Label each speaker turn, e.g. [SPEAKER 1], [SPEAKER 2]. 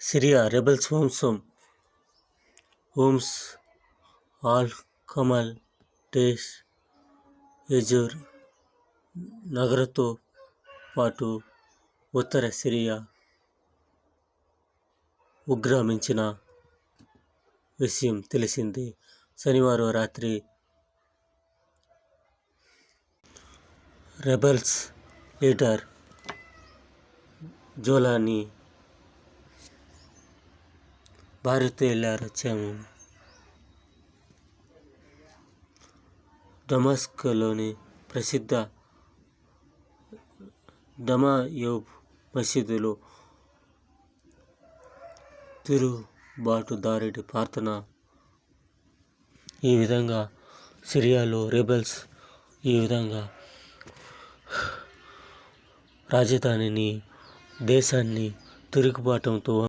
[SPEAKER 1] Syria rebels వంశం Homs Al Kamal Deir Ezzor నగరతో పాటు ఉత్తర సిరియా ఉగ్రమించిన విషయం తెలిసింది. శనివారం రాత్రి రెబల్స్ లీడర్ జోలాని భారత్తో వెళ్ళారు వచ్చాము డమాస్కోలోని ప్రసిద్ధ డమాయోబ్ మసీదులో తిరుగుబాటుదారుడి ప్రార్థన. ఈ విధంగా సిరియాలో రేబల్స్ ఈ విధంగా రాజధానిని దేశాన్ని తిరుగుబాటంతో